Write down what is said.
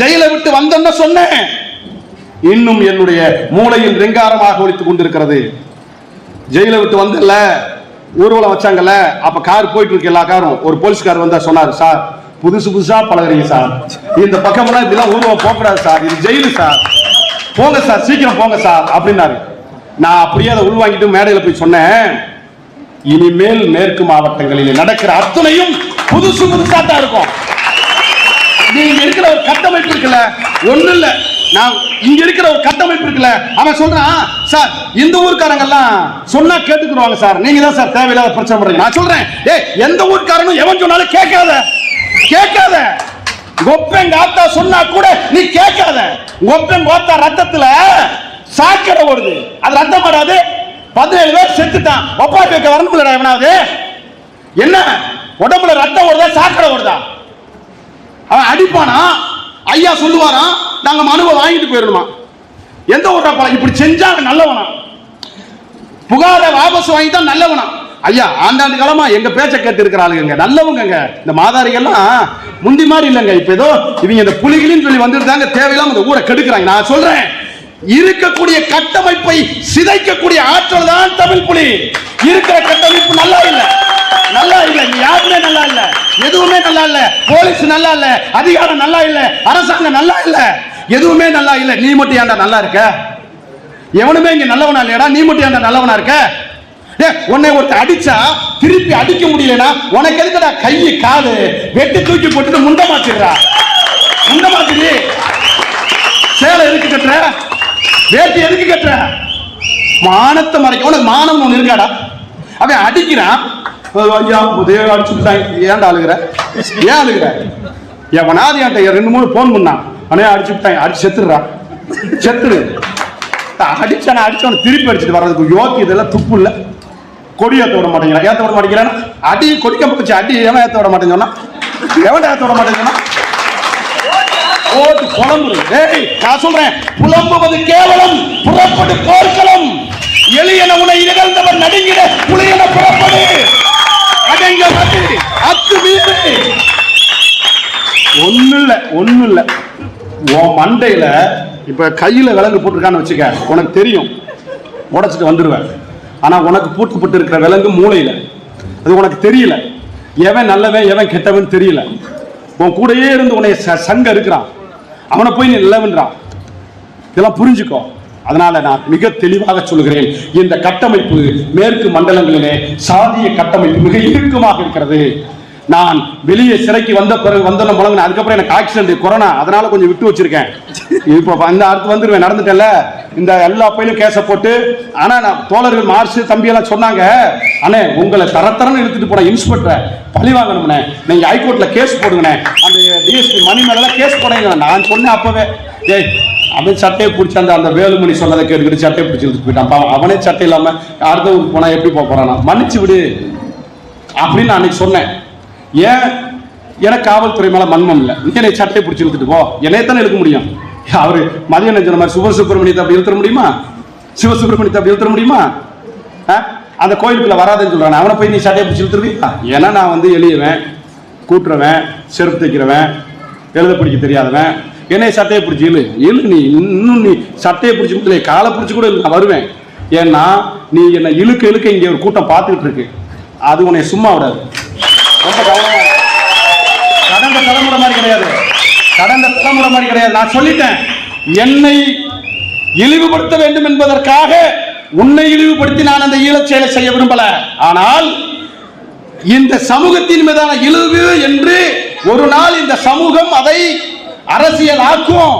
ஜெயில விட்டு வந்தேன்னு சொன்னேன். இன்னும் என்னுடைய மூளையில் ரெங்காரமாக ஒழித்துக் கொண்டிருக்கிறது. ஜெயில விட்டு வந்தல ஊர்வலம் வச்சாங்கல்ல அப்ப கார் போயிட்டு இருக்கு எல்லா காரும். ஒரு போலீஸ்கார் வந்தா சொன்னாரு சார் புதுசு புதுசா பழகுறீங்க சார். இந்த பக்கமெல்லாம் இப்படிலாம் ஊர்வலம் போகக்கூடாது சார். இது ஜெயிலு சார். போங்க சார். சீக்கிரம் போங்க சார். அப்படின்னாரு. நான் அப்படியே அதை உள்வாங்கிட்டு மேடையில போய் சொன்னேன். இனிமேல் மேற்கு மாவட்டங்களில் நடக்கிற அத்தனையும் புதுசு புதுசா தான் இருக்கும். நீங்க இருக்கிற ஒரு கட்டமைப்பு இருக்குல்ல ஒண்ணு இல்ல. நான் இங்க இருக்கிற ஒரு கட்டமைப்பு இருக்குல்ல அவன் சொல்றான் சார் இந்த ஊர்க்காரங்க எல்லாம் சொன்னா கேட்டுக்குருவாங்க சார். நீங்க தான் சார் தேவையில்லாத பிரச்சனை பண்றீங்க. நான் சொல்றேன் ஏ எந்த ஊர்க்காரனும் எவன் சொன்னாலும் கேட்காத. கேட்காத. கொப்பன் காத்தா சொன்னா கூட நீ கேட்காத. கொப்பன் காத்தா ரத்தத்துல சாக்கடை ஓடுது. அது ரத்தம் வராது. பதினேழு பேர் செத்துட்டான். ஒப்பாட்டி வைக்க வரணும்லடா எவனாவது என்ன? உடம்புல ரத்தம் ஓடுதா சாக்கடை ஓடுதா? அவன் அடிப்பானா? ஐயா சொல்லுவாரா நாங்க மனுவை வாங்கிட்டு போயிடணுமா எந்த ஊர்ரா பழம் இப்படி செஞ்சா நல்லவனா? புகாரை வாபஸ் வாங்கி தான் நல்லவனா? ஐயா ஆண்டாண்டு காலமா எங்க பேச்ச கேட்டு இருக்கிற ஆளுங்க நல்லவங்க இந்த மாதாரிகள்லாம் முந்தி மாதிரி இல்லைங்க. இப்ப ஏதோ இவங்க இந்த புலிகளின்னு சொல்லி வந்துருந்தாங்க. தேவையில்லாம இந்த ஊரை கெடுக்கிறாங்க. நான் சொல்றேன் இருக்கக்கூடிய கட்டமைப்பை சிதைக்கக்கூடிய ஆற்றல் தான் தமிழ் புலி. இருக்கிற கட்டமைப்பு நல்லா இல்லை. நல்லா இல்லை. யாருமே நல்லா இல்லை. எதுவுமே நல்லா இல்ல. போலீஸ் நல்லா இல்ல. அதிகாரம் நல்லா இல்ல. அரசாங்கம் நல்லா இல்ல. எதுவுமே நல்லா இல்ல. நீ மட்டும் ஏன்டா நல்லா இருக்க? எவனுமே இங்க நல்லவனா இல்லையடா. நீ மட்டும் ஏன்டா நல்லவனா இருக்க? உன்னை ஒருத்தர் அடிச்சா திருப்பி அடிக்க முடியலனா உனக்கு எதுக்குடா கை காலு? வெட்டி தூக்கி போட்டுட்டு முண்ட மாத்திடுறா. முண்ட மாத்திடு. சேலை எதுக்கு கட்டுற? வேட்டி எதுக்கு கட்டுற? மானத்தை மறைக்க. உனக்கு மானம் ஒன்று இருக்காடா? அவன் அடிக்கிறான். ஏன்டா அழுகுற? ஏன் அழுகுற? எவனாவது என்கிட்ட ரெண்டு மூணு போன் பண்ணான். அவனே அடிச்சு விட்டாங்க அடிச்சு செத்துடுறா. செத்துடு. அடிச்சான அடிச்சவன திருப்பி அடிச்சுட்டு வர்றதுக்கு யோக்கி இதெல்லாம் துப்பு இல்ல. கொடி ஏற்ற விட மாட்டேங்கிறான் ஏத்த விட மாட்டேங்கிறான் அடி கொடிக்க போச்சு அடி எவன் ஏத்த விட மாட்டேங்கன்னா எவன் ஏத்த விட மாட்டேங்கன்னா சொன்னா ஓட்டு புலம்புது நான் சொல்றேன். புலம்புவது கேவலம் புறப்பட்டு போர்க்களம். எளியன உனை நிகழ்ந்தவர் நடுங்கிட புலியன புறப்படு. அடங்க வந்து அத்து மீது ஒண்ணு இல்ல ஒண்ணு இல்ல உன் மண்டையில இப்ப கையில விலங்கு போட்டிருக்கான்னு வச்சுக்க உனக்கு தெரியும். உடச்சிட்டு வந்துடுவேன் ஆனா உனக்கு பூட்டுப்பட்டு இருக்கிற விலங்கு மூளையில. அது உனக்கு தெரியல. எவன் நல்லவன் எவன் கெட்டவன் தெரியல. உன் கூடயே இருந்து உன்னை ச- சங்க இருக்கிறான். அவனை போய் நீ நல்லவன்றான் இதெல்லாம் புரிஞ்சுக்கோ. அதனால நான் மிக தெளிவாக சொல்கிறேன் இந்த கட்டமைப்பு மேற்கு மண்டலங்களிலே சாதிய கட்டமைப்பு மிக இறுக்கமாக இருக்கிறது. நான் வெளியே சிறைக்கு வந்த பிறகு வந்தோம் முழங்கின அதுக்கப்புறம் எனக்கு ஆக்சிடென்ட் கொரோனா அதனால கொஞ்சம் விட்டு வச்சிருக்கேன். இப்போ அந்த அடுத்து வந்துருவேன் நடந்துட்டேன்ல. இந்த எல்லா பையிலும் கேஸை போட்டு ஆனா நான் தோழர்கள் மார்ச் தம்பி எல்லாம் சொன்னாங்க அண்ணே உங்களை தரத்தரன்னு எடுத்துட்டு போன இன்ஸ்பெக்டரை பழி வாங்கணும்னே. நீங்க ஹைகோர்ட்ல கேஸ் போடுங்கண்ணே. அந்த டிஎஸ்பி மணி மேலாம் கேஸ் போடுங்க நான் சொன்னேன் அப்பவே. ஏய் அவன் சட்டையை பிடிச்சி அந்த அந்த வேலுமணி சொன்னதை கேட்டுக்கிட்டு சட்டையை பிடிச்சி எடுத்துட்டு போயிட்டான். அவனே சட்டை இல்லாமல் அடுத்த ஊருக்கு எப்படி போக போகிறானா மன்னிச்சு விடு. அப்படின்னு நான் அன்னைக்கு சொன்னேன். ஏன்? எனக்கு காவல்துறை மேலே மன்மம் இல்லை. நீ என்னை சட்டையை பிடிச்சி இழுத்துட்டு போ. என்னைய தானே இழுக்க முடியும்? அவர் மதியம் சொன்ன மாதிரி சிவசுப்பிரமணியத்தை அப்படி இழுத்துற முடியுமா? சிவசுப்பிரமணியத்தை அப்படி இழுத்துற முடியுமா? ஆ? அந்த கோயிலுக்குள்ள வராதுன்னு சொல்றான். அவனை போய் நீ சட்டையை பிடிச்சி இழுத்துருவியா? ஏன்னா நான் வந்து எளியவன் கூட்டுறவன் செருப்பு தைக்கிறவன் எழுத பிடிக்க தெரியாதவன். என்னை சட்டையை பிடிச்சி இழு. இழு நீ இன்னும் நீ சட்டையை பிடிச்சி இல்லை காலை பிடிச்சி கூட நான் வருவேன். ஏன்னா நீ என்னை இழுக்க இழுக்க இங்கே ஒரு கூட்டம் பார்த்துக்கிட்டு இருக்கு. அது உன்னை சும்மா விடாது. ரொம்ப கடந்த தலைமுறை மாதிரி கிடையாது. கடந்த தலைமுறை மாதிரி கிடையாது. நான் சொல்லிட்டேன். என்னை இழிவுபடுத்த வேண்டும் என்பதற்காக உன்னை இழிவுபடுத்தி நான் அந்த ஈழச் செயலை செய்ய விரும்பல. ஆனால் இந்த சமூகத்தின் மீதான இழிவு என்று ஒரு நாள் இந்த சமூகம் அதை அரசியல் ஆக்கும்